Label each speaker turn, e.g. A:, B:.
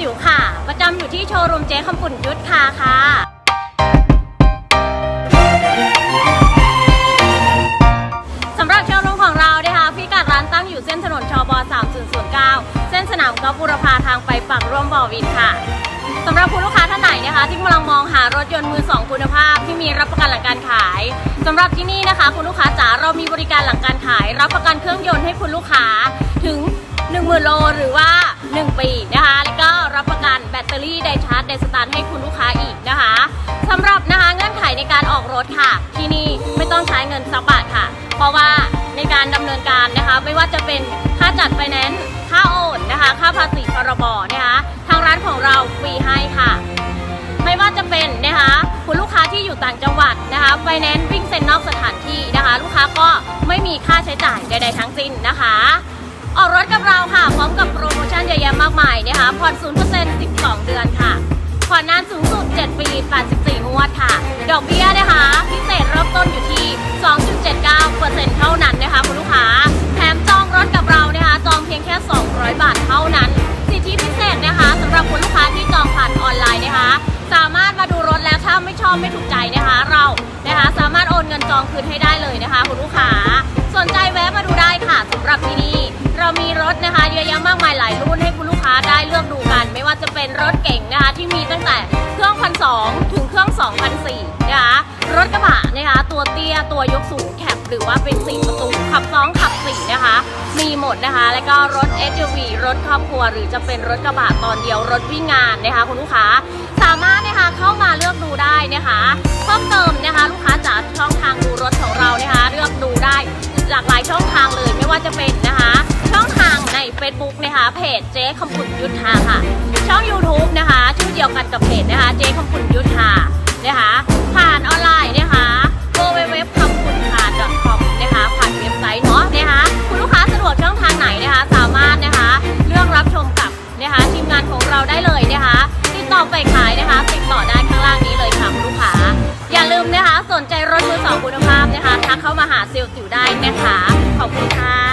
A: ติ๋วค่ะ ประจำอยู่ที่โชว์รูมเจ๊คำปุ่นยุทธคาค่ะ สำหรับโชว์รูมของเรานะคะพิกัดร้านตั้งอยู่เส้นถนนชบ 3009 เส้นสนามกอล์ฟบุรพาทางไปฝั่งร่วมบ่อวินค่ะสำหรับคุณลูกค้าท่านไหนนะคะ ที่กำลังมองหารถยนต์มือสองคุณภาพที่มีรับประกันหลังการขายสำหรับที่นี่นะคะ คุณลูกค้าจ๋าเรามีบริการหลังการขาย รับประกันเครื่องยนต์ให้คุณลูกค้าถึง 10,000โลหรือว่า 1 ปีนะคะ รี่ไดสตาร์ทให้คุณลูกค้าอีกนะคะสำหรับนะคะเงื่อนไขในการออกรถค่ะ ที่นี่ไม่ต้องใช้เงินสักบาทค่ะ เพราะว่าในการดำเนินการนะคะ ไม่ว่าจะเป็นค่าจัดไฟแนนซ์ค่าโอนนะคะ ค่าภาษีพรบนะคะทางร้านของเราฟรีให้ค่ะ ไม่ว่าจะเป็นนะคะคุณลูกค้าที่อยู่ต่างจังหวัดนะคะไฟแนนซ์วิ่งเซ็นนอกสถานที่นะคะ ลูกค้าก็ไม่มีค่าใช้จ่ายใด ๆ ทั้งสิ้นนะคะออกรถกับเราค่ะ พร้อมกับโปรโมชั่นเยอะแยะมากมายนะคะผ่อน 0% 12 เดือนค่ะ ผ่อนนานสูงสุด 7 ปี 84 งวดค่ะ ดอกเบี้ยนะคะ พิเศษเริ่มต้นอยู่ที่ 2.79%เท่านั้นนะคะคุณลูกค้า แถมจองรถกับเรานะคะ จองเพียงแค่ 200 บาทเท่านั้น สิทธิพิเศษนะคะสำหรับคุณลูกค้าที่จองผ่านออนไลน์นะคะ สามารถมาดูรถแล้วถ้าไม่ชอบไม่ถูกใจนะคะ เรานะคะสามารถโอนเงินจองคืนให้ได้เลยนะคะคุณลูกค้า สนใจแวะมาดูได้ค่ะสำหรับที่นี่เรามีรถนะคะเยอะแยะมากมายหลายรุ่น จะเป็นรถเก่งนะคะที่มีตั้งแต่เครื่องพันสถึงเครื่อง2 0 0นะคะรถกระบะนะคะตัวเตี้ยตัวยกสูงแคปหรือว่าเป็นสี่ประตูขับสองขับสี่นะคะ มีหมดนะคะ แล้วก็รถ SUV รถครอบครัว หรือจะเป็นรถกระบะตอนเดียวรถวิ่งงานนะคะคุณลูกค้าสามารถนะคะเข้ามาเลือกดูได้นะคะเพิ่มเติมนะคะลูกค้าจากช่องทางดูรถของเรานะคะเลือกดูได้หลากหลายช่องทางเลยไม่ว่าจะเป็นนะคะ ช่องทางใน Facebook นะคะเพจเจ๊คำปุ่นยุทธาค่ะ YouTube นะคะ ชื่อเดียวกันกับเพจนะคะ เจ๊คำปุ่นยุทธานะคะ ผ่านออนไลน์นะคะ www คำปุ่นคา .com นะคะ ผ่านเว็บไซต์เนาะนะคะ คุณลูกค้าสะดวกช่องทางไหนนะคะ สามารถนะคะเลือกรับชมกับนะคะทีมงานของเราได้เลยนะคะติดต่อไปขายนะคะติดต่อได้ข้างล่างนี้เลยค่ะคุณลูกค้า อย่าลืมนะคะ สนใจรถมือสองคุณภาพนะคะทักเข้ามาหาเซลล์ติวได้นะคะ ขอบคุณค่ะ